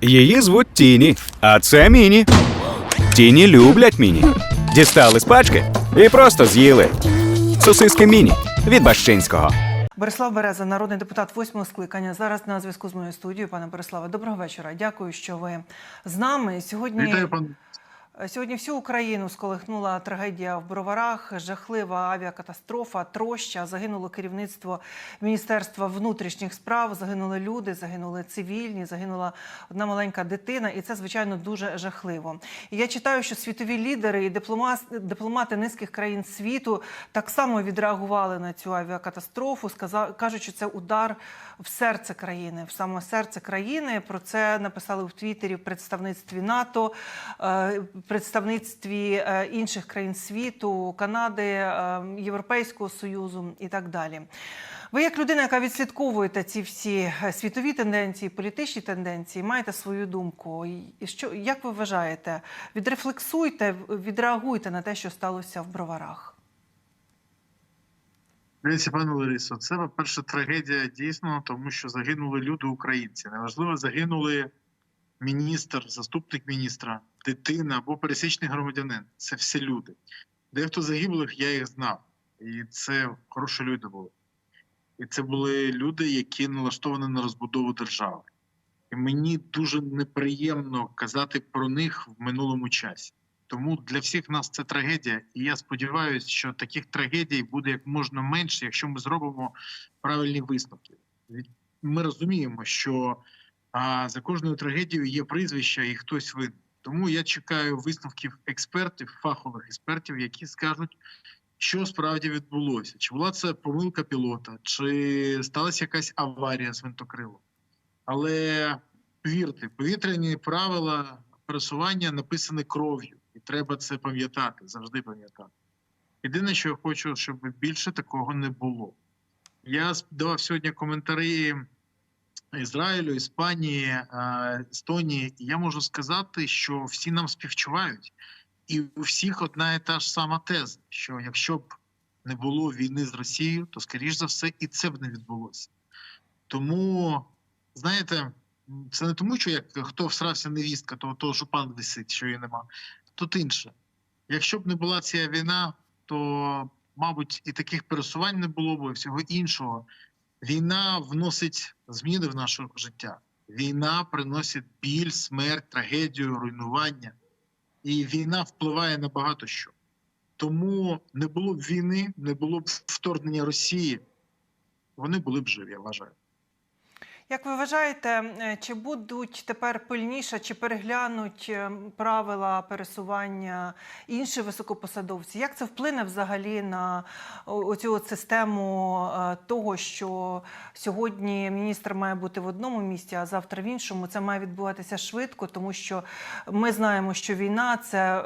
Її звуть Тіні, а це Міні. Тіні люблять Міні. Дістали з пачки і просто з'їли. Сосиски Міні від Бащинського. Борислав Береза, народний депутат восьмого скликання. Зараз на зв'язку з моєю студією. Пане Бориславе, доброго вечора. Дякую, що ви з нами. Сьогодні Вітаю, пан. Сьогодні всю Україну сколихнула трагедія в Броварах, жахлива авіакатастрофа, троща. Загинуло керівництво Міністерства внутрішніх справ, загинули люди, загинули цивільні, загинула одна маленька дитина, і це звичайно дуже жахливо. І я читаю, що світові лідери і дипломати, низьких країн світу так само відреагували на цю авіакатастрофу. Сказа, кажуть, що це удар в серце країни, в саме серце країни. Про це написали в Твіттері в представництві НАТО. е, представництві е, інших країн світу, Канади, е, Європейського союзу і так далі. Ви, як людина, яка відслідковуєте ці всі світові тенденції, політичні тенденції, маєте свою думку. І Що як ви вважаєте? Відрефлексуйте, відреагуйте на те, що сталося в броварах. Дивіться, пане Ларисо, це, по-перше, трагедія дійсно, тому що загинули люди українці. Неважливо, загинули міністр, заступник міністра, дитина або пересічний громадянин. Це все люди. Дехто загиблих, я їх знав. І це хороші люди були. І це були люди, які налаштовані на розбудову держави. І мені дуже неприємно казати про них в минулому часі. Тому для всіх нас це трагедія, і я сподіваюся, що таких трагедій буде як можна менше, якщо ми зробимо правильні висновки. Ми розуміємо, що а, за кожною трагедією є прізвище і хтось винен. Тому я чекаю висновків експертів, фахових експертів, які скажуть, що справді відбулося. Чи була це помилка пілота, чи сталася якась аварія з винтокрилом. Але вірте, повітряні правила пересування написані кров'ю, і треба це пам'ятати, завжди пам'ятати. Єдине, що я хочу, щоб більше такого не було. Я давав сьогодні коментарі Ізраїлю, Іспанії, е, Естонії, і я можу сказати, що всі нам співчувають, і у всіх одна і та ж сама теза: що якщо б не було війни з Росією, то скоріш за все і це б не відбулося. Тому, знаєте, це не тому, що як хто всрався невістка, то того жупан висить, що її нема. Тут інше. Якщо б не була ця війна, то, мабуть, і таких пересувань не було б, і всього іншого. Війна вносить зміни в наше життя. Війна приносить біль, смерть, трагедію, руйнування. І війна впливає на багато що. Тому не було б війни, не було б вторгнення Росії. Вони були б живі, я вважаю. Як ви вважаєте, е, чи будуть тепер пильніше, чи переглянуть е, правила пересування інші високопосадовці? Як це вплине взагалі на оцю систему е, того, що сьогодні міністр має бути в одному місці, а завтра в іншому? Це має відбуватися швидко, тому що ми знаємо, що війна це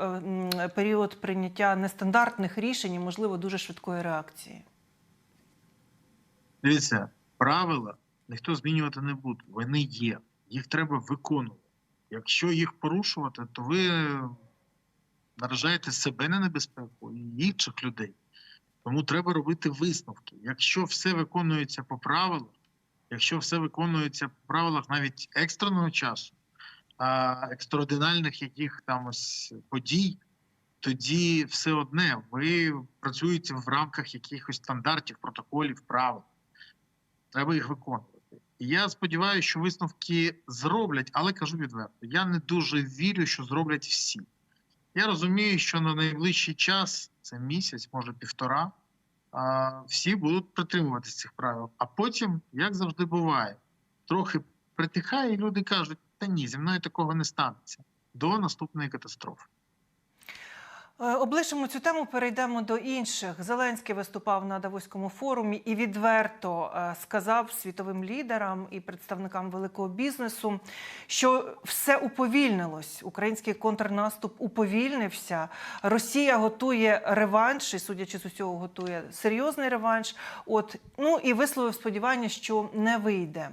період прийняття нестандартних рішень і, можливо, дуже швидкої реакції. Дивіться, правила ніхто змінювати не буде. Вони є. Їх треба виконувати. Якщо їх порушувати, то ви наражаєте себе на небезпеку і інших людей. Тому треба робити висновки. Якщо все виконується по правилах, якщо все виконується по правилах навіть екстреного часу, екстраординальних яких там ось подій, тоді все одне ви працюєте в рамках якихось стандартів, протоколів, правил. Треба їх виконувати. Я сподіваюся, що висновки зроблять, але кажу відверто, я не дуже вірю, що зроблять всі. Я розумію, що на найближчий час, це місяць, може півтора, всі будуть притримуватися цих правил. А потім, як завжди буває, трохи притихає, і люди кажуть, та ні, зі мною такого не станеться до наступної катастрофи. Е, Облишимо цю тему, перейдемо до інших. Зеленський виступав на Давоському форумі і відверто е, сказав світовим лідерам і представникам великого бізнесу, що все уповільнилось. Український контрнаступ уповільнився. Росія готує реванш, і судячи з усього, готує серйозний реванш. От ну і висловив сподівання, що не вийде.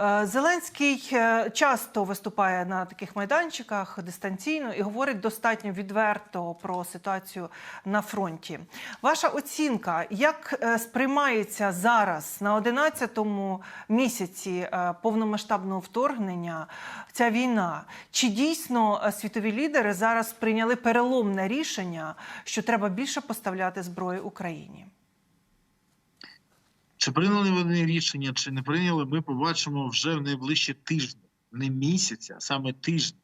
Е, Зеленський часто виступає на таких майданчиках дистанційно і говорить достатньо відверто про ситуацію на фронті. Ваша оцінка, як е, сприймається зараз на 11-му місяці е, повномасштабного вторгнення ця війна? Чи дійсно е, світові лідери зараз прийняли переломне рішення, що треба більше поставляти зброї Україні? Чи прийняли вони рішення, чи не прийняли, ми побачимо вже в найближчі тижні, не місяця, а саме тижні.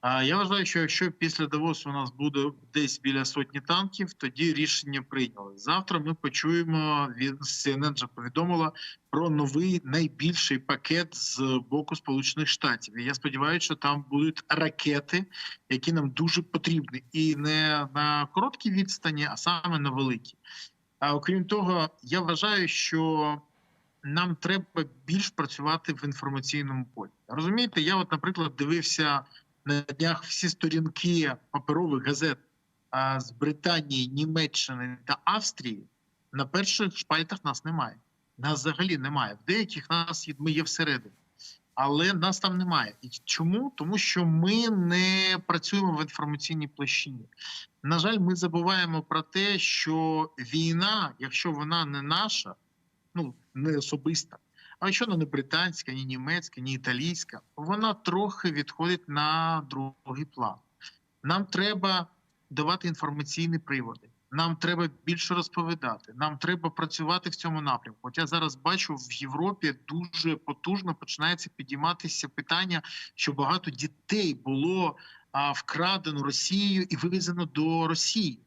А я вважаю, що якщо після Давосу у нас буде десь біля сотні танків, тоді рішення прийняли. Завтра ми почуємо від CNN вже повідомила про новий найбільший пакет з боку Сполучених Штатів. І я сподіваюся, що там будуть ракети, які нам дуже потрібні, і не на короткій відстані, а саме на великій. А окрім того, я вважаю, що нам треба більш працювати в інформаційному полі. Розумієте, я, от, наприклад, дивився на днях всі сторінки паперових газет з Британії, Німеччини та Австрії. На перших шпальтах нас немає. Нас взагалі немає. В деяких нас ми є всередині. Але нас там немає. І чому? Тому що ми не працюємо в інформаційній площині. На жаль, ми забуваємо про те, що війна, якщо вона не наша, ну не особиста, а якщо вона не британська, ні німецька, ні італійська, вона трохи відходить на другий план. Нам треба давати інформаційні приводи. Нам треба більше розповідати. Нам треба працювати в цьому напрямку. От я зараз бачу в Європі дуже потужно починається підійматися питання, що багато дітей було а, вкрадено Росією і вивезено до Росії.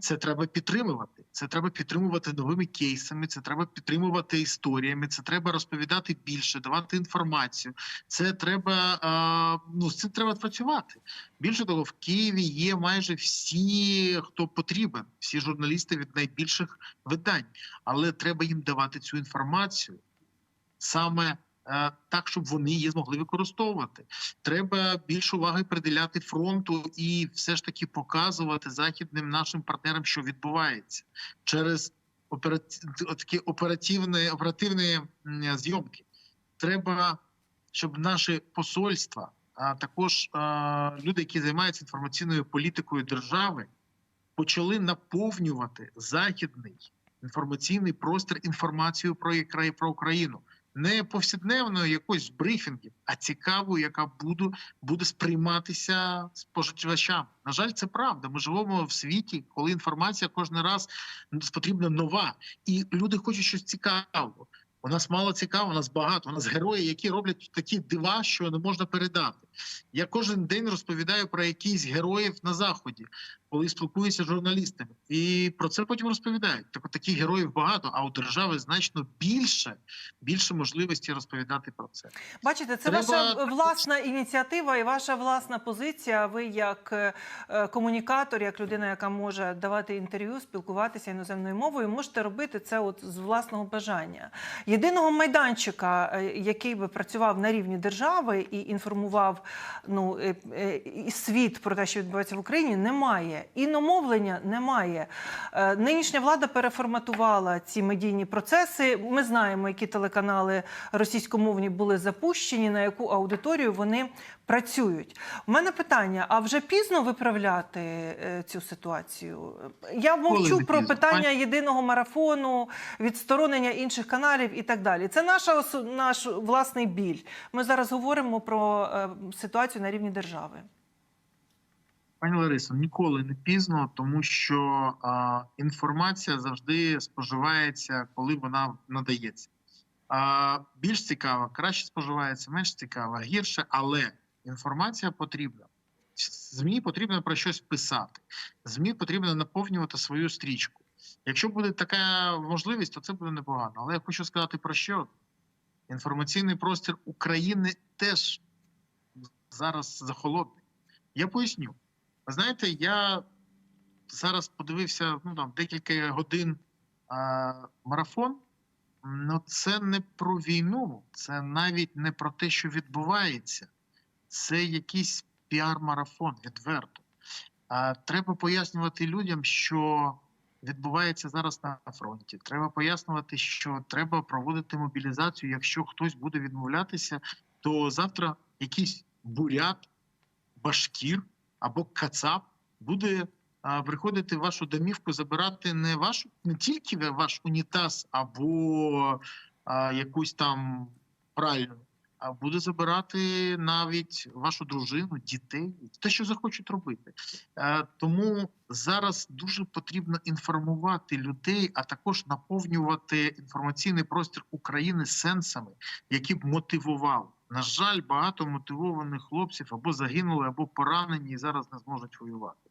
Це треба підтримувати. Це треба підтримувати новими кейсами. Це треба підтримувати історіями. Це треба розповідати більше, давати інформацію. Це треба ну з цим треба працювати. Більше того, в Києві є майже всі, хто потрібен, всі журналісти від найбільших видань, але треба їм давати цю інформацію саме. Е, Так, щоб вони її змогли використовувати, треба більше уваги приділяти фронту і все ж таки показувати західним нашим партнерам, що відбувається через такі оперативні оперативні зйомки. Треба, щоб наші посольства, а також люди, які займаються інформаційною політикою держави, почали наповнювати західний інформаційний простір інформацією про Україну. Не повсякденної якоїсь брифінгів, а цікавою, яка буде, буде сприйматися споживачам. На жаль, це правда. Ми живемо в світі, коли інформація кожен раз потрібна нова, і люди хочуть щось цікавого. У нас мало цікаво, у нас багато. У нас герої, які роблять такі дива, що не можна передати. Я кожен день розповідаю про якісь героїв на заході, коли спілкуюся з журналістами, і про це потім розповідають. Так, от таких героїв багато, а у держави значно більше, більше можливості розповідати про це. Бачите, це Треба- ваша власна ініціатива і ваша власна позиція. Ви як е, комунікатор, як людина, яка може давати інтерв'ю, спілкуватися іноземною мовою, можете робити це от з власного бажання. Єдиного майданчика, е, який би працював на рівні держави і інформував ну, е, е, світ про те, що відбувається в Україні, немає. Іномовлення немає. Е, Нинішня влада переформатувала ці медійні процеси. Ми знаємо, які телеканали російськомовні були запущені, на яку аудиторію вони працюють. У мене питання: а вже пізно виправляти е, цю ситуацію? Я мовчу про пізно. питання єдиного марафону, відсторонення інших каналів і так далі. Це наша наш власний біль. Ми зараз говоримо про е, ситуацію на рівні держави. Пані Ларисо, ніколи не пізно, тому що а, інформація завжди споживається, коли вона надається. А, більш цікава, краще споживається, менш цікава, гірше, але інформація потрібна. ЗМІ потрібно про щось писати. ЗМІ потрібно наповнювати свою стрічку. Якщо буде така можливість, то це буде непогано. Але я хочу сказати про що інформаційний простір України теж зараз захолодний. Я поясню. Ви знаєте, я зараз подивився ну там декілька годин а, марафон. Ну, це не про війну, це навіть не про те, що відбувається. Це якийсь піар-марафон відверто. Треба пояснювати людям, що відбувається зараз на фронті. Треба пояснювати, що треба проводити мобілізацію. Якщо хтось буде відмовлятися, то завтра якийсь бурят, башкір або кацап буде приходити в вашу домівку, забирати не вашу не тільки ваш унітаз або а, якусь там пральну, буде забирати навіть вашу дружину, дітей, те, що захочуть робити. Е, Тому зараз дуже потрібно інформувати людей, а також наповнювати інформаційний простір України сенсами, які б мотивували. На жаль, багато мотивованих хлопців або загинули, або поранені і зараз не зможуть воювати.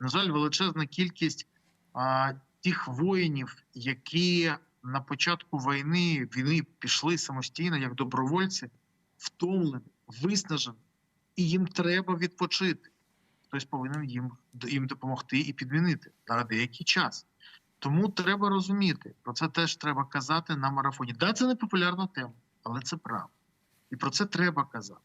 На жаль, величезна кількість а, тих воїнів, які на початку війни війни пішли самостійно як добровольці, втомлені, виснажені, і їм треба відпочити. Хтось повинен їм, їм допомогти і підмінити на деякий час. Тому треба розуміти, про це теж треба казати на марафоні. Да, це не популярна тема, але це правда. І про це треба казати.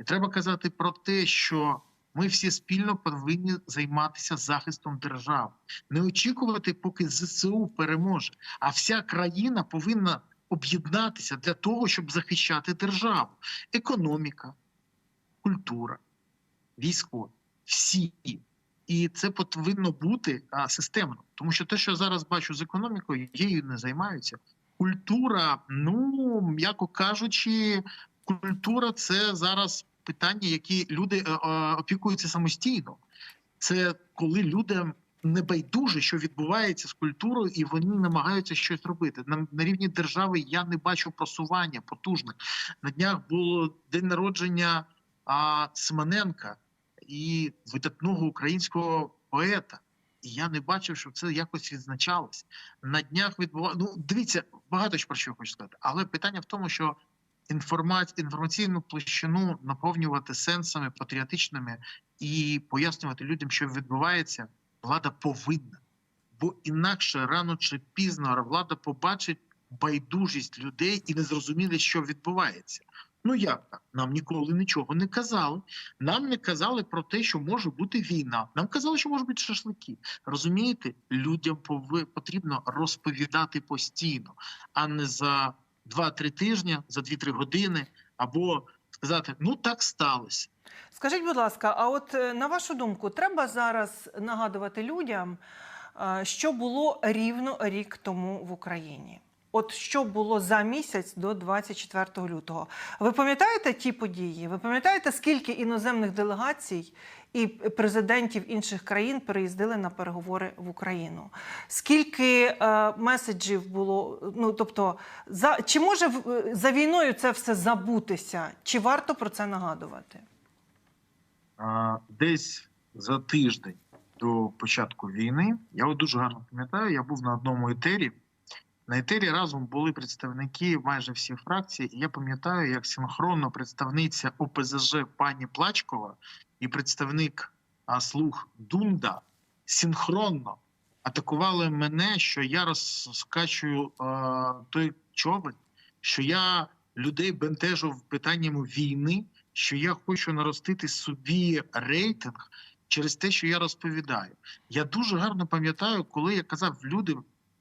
І треба казати про те, що ми всі спільно повинні займатися захистом держави, не очікувати, поки ЗСУ переможе. А вся країна повинна об'єднатися для того, щоб захищати державу. Економіка, культура, військо, всі. І це повинно бути а, системно, тому що те, що я зараз бачу з економікою, її не займаються. Культура, ну м'яко кажучи, культура це зараз питання, які люди е, е, опікуються самостійно. Це коли людям не байдуже, що відбувається з культурою, і вони намагаються щось робити. На, на рівні держави я не бачу просування потужних. На днях було день народження а, Симоненка і видатного українського поета. І я не бачив, що це якось відзначалось. На днях відбувалося. Ну, дивіться, багато про що хочу сказати. Але питання в тому, що інформаці... інформаційну площину наповнювати сенсами патріотичними і пояснювати людям, що відбувається, влада повинна. Бо інакше рано чи пізно влада побачить байдужість людей і не зрозуміє, що відбувається. Ну як так? Нам ніколи нічого не казали. Нам не казали про те, що може бути війна. Нам казали, що може бути шашлики. Розумієте, людям потрібно розповідати постійно, а не за 2-3 тижні, за 2-3 години, або сказати: ну так сталося. Скажіть, будь ласка, а от е, на вашу думку, треба зараз нагадувати людям, е, що було рівно рік тому в Україні? От що було за місяць до 24 лютого? Ви пам'ятаєте ті події? Ви пам'ятаєте, скільки іноземних делегацій і президентів інших країн переїздили на переговори в Україну? Скільки е, меседжів було? Ну тобто, за чи може в- за війною це все забутися? Чи варто про це нагадувати? Десь за тиждень до початку війни, я дуже гарно пам'ятаю, я був на одному етері. На етері разом були представники майже всіх фракцій. І я пам'ятаю, як синхронно представниця ОПЗЖ пані Плачкова і представник а, слуг Дунда синхронно атакували мене, що я розкачую а, той човен, що я людей бентежу питаннями війни, що я хочу наростити собі рейтинг через те, що я розповідаю. Я дуже гарно пам'ятаю, коли я казав, люди.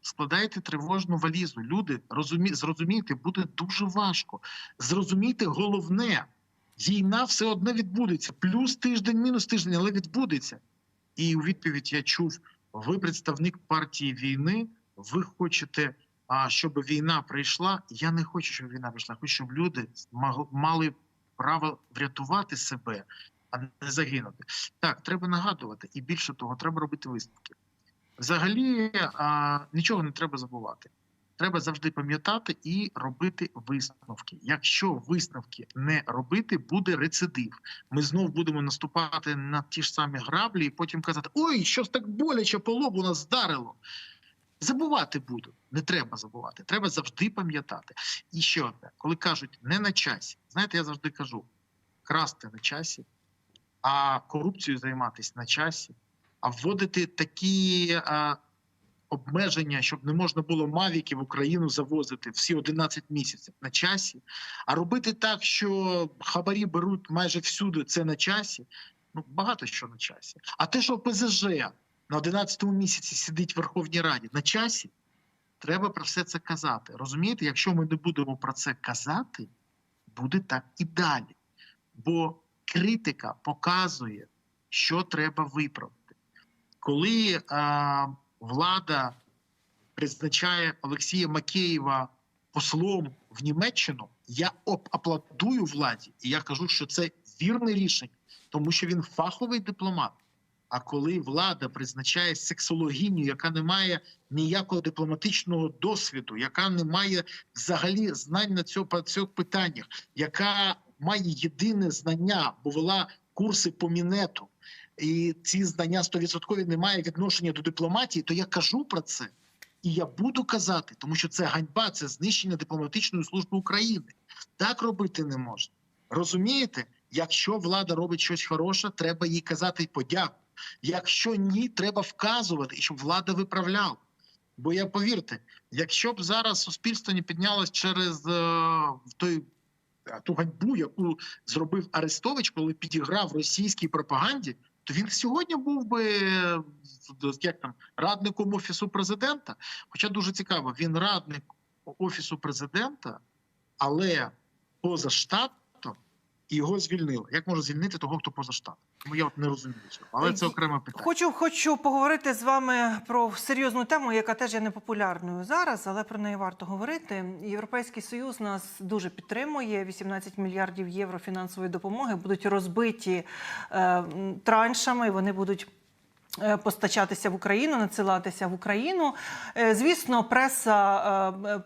Складайте тривожну валізу. Люди розумі... зрозумійте, буде дуже важко. Зрозумійте головне, війна все одно відбудеться. Плюс тиждень, мінус тиждень, але відбудеться. І у відповідь я чув: ви представник партії війни, ви хочете, щоб війна прийшла. Я не хочу, щоб війна прийшла. Хочу, щоб люди мали право врятувати себе, а не загинути. Так, треба нагадувати, і більше того, треба робити висновки. Взагалі а, нічого не треба забувати. Треба завжди пам'ятати і робити висновки. Якщо висновки не робити, буде рецидив. Ми знов будемо наступати на ті ж самі граблі, і потім казати: Ой, щось так боляче по лобу нас вдарило. Забувати буду. Не треба забувати. Треба завжди пам'ятати. І ще одне, коли кажуть не на часі, знаєте, я завжди кажу: красти на часі, а корупцією займатися на часі, а вводити такі а, обмеження, щоб не можна було мавіки в Україну завозити всі 11 місяців на часі, а робити так, що хабарі беруть майже всюди, це на часі. Ну багато що на часі. А те, що ПЗЖ на 11 місяці сидить в Верховній Раді на часі, треба про все це казати. Розумієте, якщо ми не будемо про це казати, буде так і далі. Бо критика показує, що треба виправити. коли а, влада призначає Олексія Макеєва послом в Німеччину, я аплодую владі, і я кажу, що це вірне рішення, тому що він фаховий дипломат. А коли влада призначає сексологиню, яка не має ніякого дипломатичного досвіду, яка не має взагалі знань на цьому по цих питаннях, яка має єдине знання, бо вела курси по мінету, і ці знання 100% не має відношення до дипломатії, то я кажу про це. І я буду казати, тому що це ганьба, це знищення дипломатичної служби України. Так робити не можна. Розумієте? Якщо влада робить щось хороше, треба їй казати подяку. Якщо ні, треба вказувати, щоб влада виправляла. Бо я повірте, якщо б зараз суспільство не піднялось через е, той е, ту ганьбу, яку зробив Арестович, коли підіграв російській пропаганді, то він сьогодні був би е, як там радником офісу президента. Хоча дуже цікаво, він радник офісу президента, але поза штатом і його звільнили. Як можна звільнити того, хто поза штатом? Тому я от не розумію цього. Але це Й- окреме питання. Хочу, хочу поговорити з вами про серйозну тему, яка теж є непопулярною зараз, але про неї варто говорити. Європейський союз нас дуже підтримує. 18 мільярдів євро фінансової допомоги будуть розбиті е, траншами. Вони будуть. Е, Постачатися в Україну, надсилатися в Україну. Е, Звісно, преса е,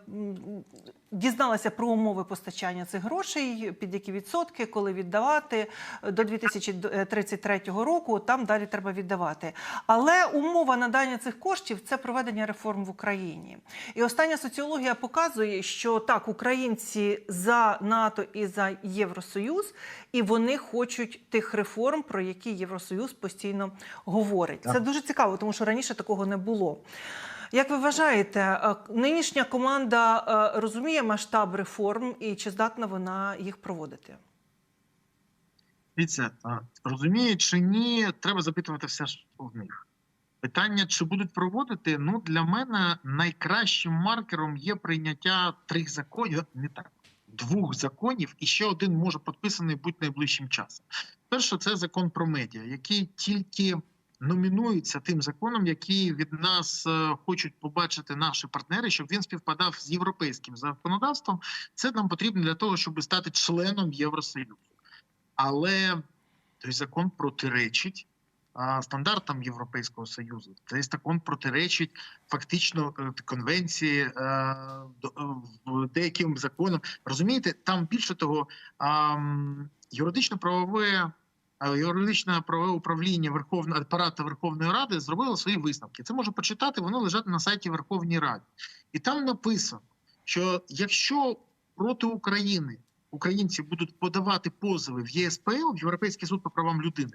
дізналася про умови постачання цих грошей, під які відсотки, коли віддавати до 2033 року. Там далі треба віддавати. Але умова надання цих коштів це проведення реформ в Україні. І остання соціологія показує, що так, українці за НАТО і за Євросоюз, і вони хочуть тих реформ, про які Євросоюз постійно говорить. Це дуже цікаво, тому що раніше такого не було. Як ви вважаєте, е, нинішня команда е, розуміє масштаб реформ і чи здатна вона їх проводити? Дивіться, розуміє чи ні, треба запитувати все ж в них. Питання, чи будуть проводити, ну для мене найкращим маркером є прийняття трьох законів, не так, двох законів, і ще один може підписаний бути найближчим часом. Перше, це закон про медіа, який тільки номінується тим законом, який від нас е, хочуть побачити наші партнери, щоб він співпадав з європейським законодавством. Це нам потрібно для того, щоб стати членом Євросоюзу. Але той закон протиречить стандартам Європейського Союзу. Цей закон протиречить фактично е, конвенції е, е, деяким законам. Розумієте, там більше того, а, юридично-правове. а, Юридичне правове управління Верховного апарату Верховної Ради зробило свої висновки. Це можна почитати, вони лежать на сайті Верховної Ради. І там написано, що якщо проти України українці будуть подавати позови в ЄСПЛ, в Європейський суд по правам людини,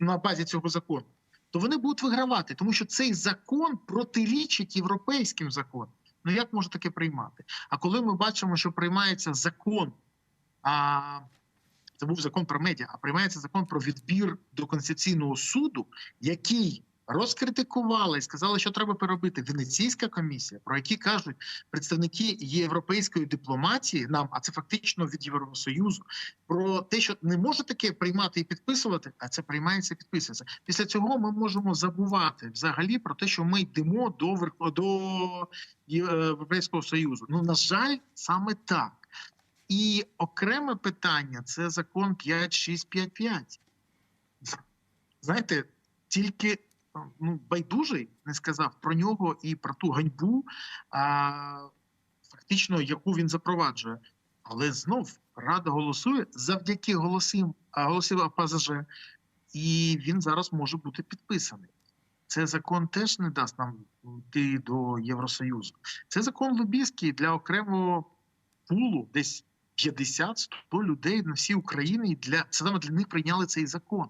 на базі цього закону, то вони будуть вигравати, тому що цей закон протирічить європейським законам. Ну як можна таке приймати? А коли ми бачимо, що приймається закон, а це був закон про медіа, а приймається закон про відбір до конституційного суду, який розкритикувала і сказала, що треба переробити Венеційська комісія, про які кажуть представники європейської дипломатії нам, а це фактично від Євросоюзу, про те, що не може таке приймати і підписувати, а це приймається і підписується. Після цього ми можемо забувати взагалі про те, що ми йдемо до до Європейського союзу. Ну на жаль, саме так. І окреме питання це закон 5655. Знаєте, тільки ну, байдужий не сказав про нього і про ту ганьбу, а, фактично, яку він запроваджує. Але знов Рада голосує завдяки голосам, голосів АПЗЖ, і він зараз може бути підписаний. Це закон теж не дасть нам йти до Євросоюзу. Це закон лобістський для окремого пулу, десь 50-100 людей на всій Україні. І для саме для них прийняли цей закон.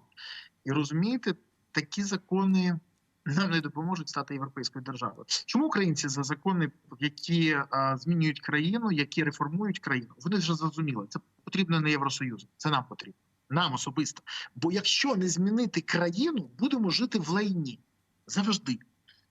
І розумієте, такі закони нам не допоможуть стати європейською державою. Чому українці за закони, які а, змінюють країну, які реформують країну? Вони вже зрозуміли, це потрібно не Євросоюзу, це нам потрібно, нам особисто. Бо якщо не змінити країну, будемо жити в лайні завжди.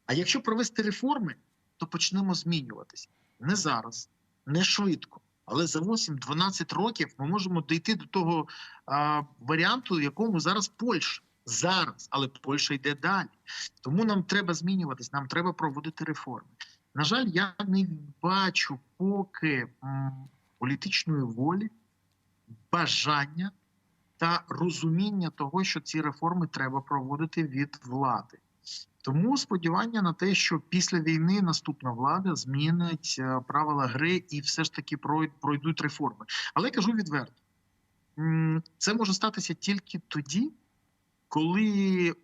А якщо провести реформи, то почнемо змінюватися не зараз, не швидко. Але за 8-12 років ми можемо дійти до того а, варіанту, якому зараз Польща. Зараз, але Польща йде далі. Тому нам треба змінюватись, нам треба проводити реформи. На жаль, я не бачу поки політичної волі, бажання та розуміння того, що ці реформи треба проводити від влади. Тому сподівання на те, що після війни наступна влада змінить е, правила гри і все ж таки пройдуть реформи. Але я кажу відверто, це може статися тільки тоді, коли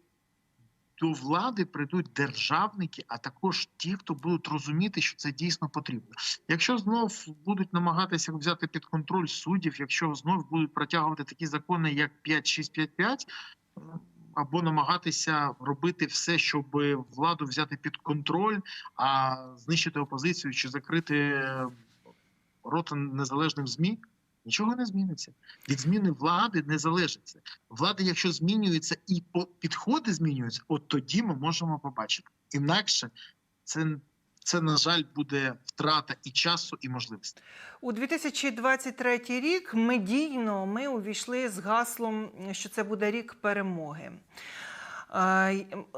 до влади прийдуть державники, а також ті, хто будуть розуміти, що це дійсно потрібно. Якщо знов будуть намагатися взяти під контроль суддів, якщо знов будуть протягувати такі закони, як 5655, е, або намагатися робити все, щоб владу взяти під контроль, а знищити опозицію чи закрити рота незалежним змі. Нічого не зміниться. Від зміни влади не залежить це. Влада, якщо змінюється і підходи змінюються, от тоді ми можемо побачити. Інакше це, це на жаль, буде втрата і часу, і можливостей. У 2023 рік медійно ми увійшли з гаслом, що це буде рік перемоги.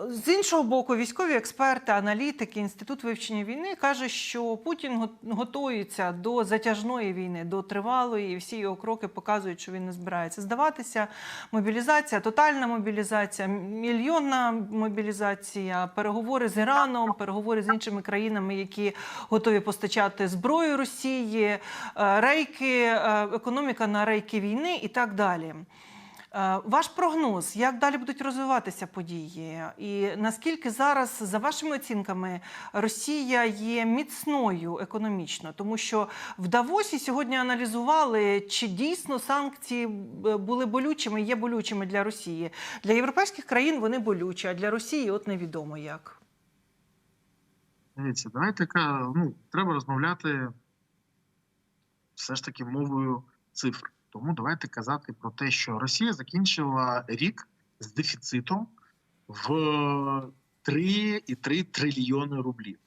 З іншого боку, військові експерти, аналітики, інститут вивчення війни каже, що Путін готується до затяжної війни, до тривалої, і всі його кроки показують, що він не збирається здаватися. Мобілізація, тотальна мобілізація, мільйонна мобілізація, переговори з Іраном, переговори з іншими країнами, які готові постачати зброю Росії, е, рейки, е, економіка на рейки війни і так далі. Е, Ваш прогноз, як далі будуть розвиватися події, і наскільки зараз, за вашими оцінками, Росія є міцною економічно, тому що в Давосі сьогодні аналізували, чи дійсно санкції е, були болючими, є болючими для Росії. Для європейських країн вони болючі, а для Росії от невідомо як. Дивіться, давайте ну, треба розмовляти все ж таки мовою цифр. Тому давайте казати про те, що Росія закінчила рік з дефіцитом в 3,3 трильйони рублів.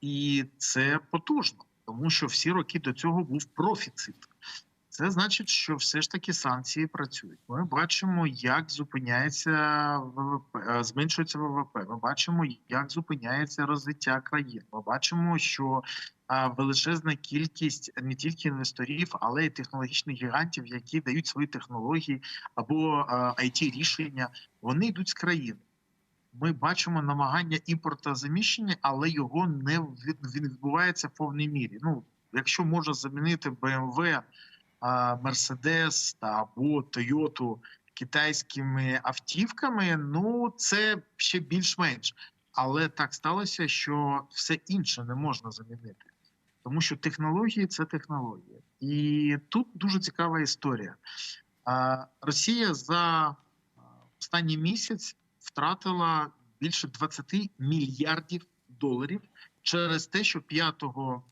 І це потужно, тому що всі роки до цього був профіцит. Це значить, що все ж таки санкції працюють. Ми бачимо, як зупиняється ВВП, е, зменшується ВВП. Ми бачимо, як зупиняється розвиття країн. Ми бачимо, що величезна кількість не тільки інвесторів, але й технологічних гігантів, які дають свої технології або it рішення, вони йдуть з країни. Ми бачимо намагання імпортозаміщення, але його не він відбувається в повній мірі. Ну, якщо можна замінити BMW, а, Mercedes або Toyota китайськими автівками, ну це ще більш-менш. Але так сталося, що все інше не можна замінити, тому що технології це технології, і тут дуже цікава історія. Росія за останній місяць втратила більше 20 мільярдів доларів через те, що 5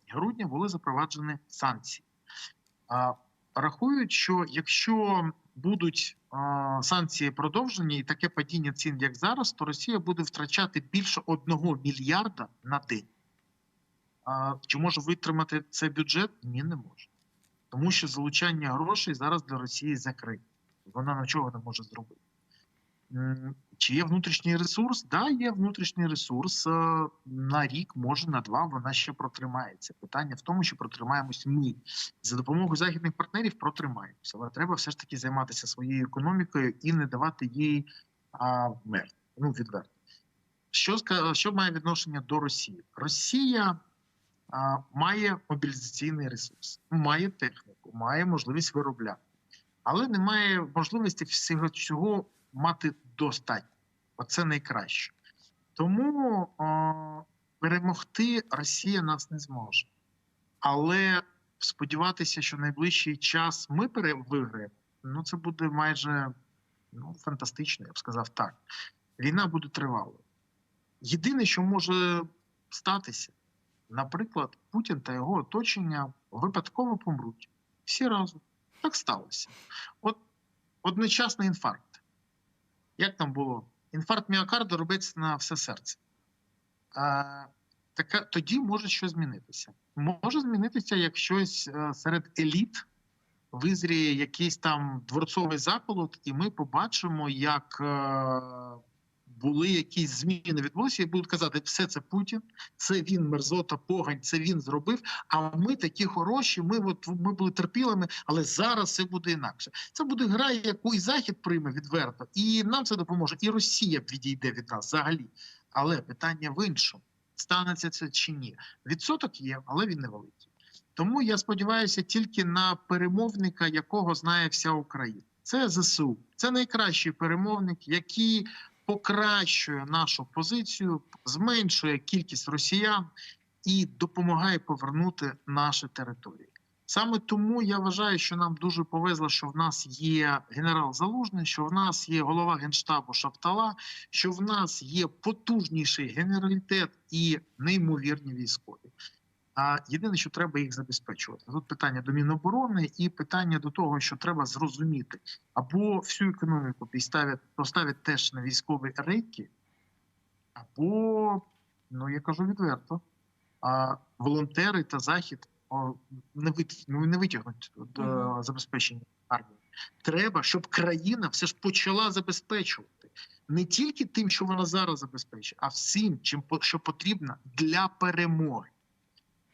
грудня були запроваджені санкції. Рахують, що якщо будуть санкції продовжені і таке падіння цін, як зараз, то Росія буде втрачати більше 1 мільярда на день. Чи може витримати це бюджет? Ні, не може. Тому що залучання грошей зараз для Росії закрите. Вона нічого не може зробити. Чи є внутрішній ресурс? Так, да, є внутрішній ресурс. е, На рік, може, на два вона ще протримається. Питання в тому, що протримаємось ми. За допомогою західних партнерів протримаємося. Але треба все ж таки займатися своєю економікою і не давати їй а, мертв. Ну, відверто. Що, що має відношення до Росії? Росія має мобілізаційний ресурс, має техніку, має можливість виробляти, але не має можливості всього цього мати достатньо. Оце найкраще. Тому а, перемогти Росія нас не зможе. Але сподіватися, що найближчий час ми виграємо, ну це буде майже ну, фантастично, я б сказав так. Війна буде тривалою. Єдине, що може статися, наприклад, Путін та його оточення випадково помруть. Всі разом. Так сталося. От одночасний інфаркт. Як там було? Інфаркт міокарда робиться на все серце. А, така, тоді може щось змінитися. Може змінитися як щось е, серед еліт визріє якийсь там дворцовий заколот, і ми побачимо, як е, були якісь зміни відбулися, і будуть казати, все це Путін, це він мерзота, погань, це він зробив. А ми такі хороші. Ми от ми були терпілими, але зараз все буде інакше. Це буде гра, яку і захід прийме відверто, і нам це допоможе. І Росія відійде від нас взагалі. Але питання в іншому: станеться це чи ні? Відсоток є, але він невеликий. Тому я сподіваюся тільки на перемовника, якого знає вся Україна. Це ЗСУ. Це найкращий перемовник, який покращує нашу позицію, зменшує кількість росіян і допомагає повернути наші території. Саме тому я вважаю, що нам дуже повезло, що в нас є генерал Залужний, що в нас є голова генштабу Шаптала, що в нас є потужніший генералітет і неймовірні військові. А єдине, що треба їх забезпечувати. Тут питання до Міноборони і питання до того, що треба зрозуміти, або всю економіку поставлять, поставлять теж на військові рейки, або, ну я кажу відверто, а волонтери та захід не, вит, ну, не витягнуть до забезпечення армії. Треба, щоб країна все ж почала забезпечувати не тільки тим, що вона зараз забезпечує, а всім, чим що потрібно для перемоги.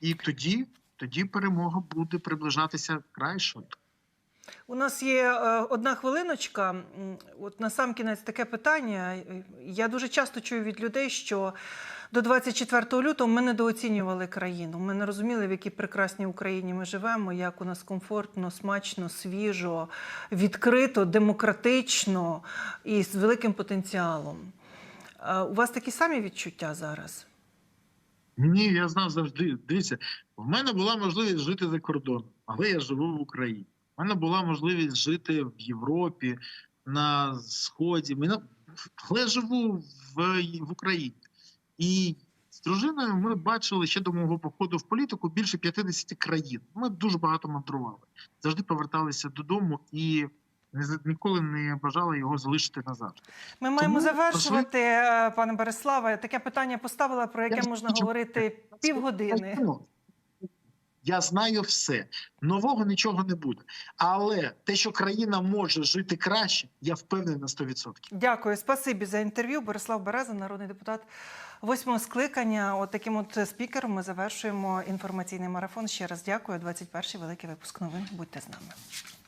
І тоді, тоді перемога буде приближатися край швидко. У нас є е, одна хвилиночка. От на сам кінець таке питання. Я дуже часто чую від людей, що до 24 лютого ми недооцінювали країну. Ми не розуміли, в якій прекрасній Україні ми живемо, як у нас комфортно, смачно, свіжо, відкрито, демократично і з великим потенціалом. Е, У вас такі самі відчуття зараз? Ні, я знав завжди. Дивіться, в мене була можливість жити за кордоном, але я живу в Україні. У мене була можливість жити в Європі, на Сході. Мене... Але я живу в, в Україні. І з дружиною ми бачили ще до мого походу в політику більше 50 країн. Ми дуже багато мандрували. Завжди поверталися додому і ніколи не бажали його залишити назавжди. Ми маємо Тому, завершувати, е, пане Бориславе. Таке питання поставила, про яке Я можна хочу- говорити півгодини. Я знаю все. Нового нічого не буде. Але те, що країна може жити краще, я впевнений на 100%. Дякую, спасибі за інтерв'ю. Борислав Береза, народний депутат восьмого скликання. От таким от спікером ми завершуємо інформаційний марафон. Ще раз дякую. 21-й великий випуск новин. Будьте з нами.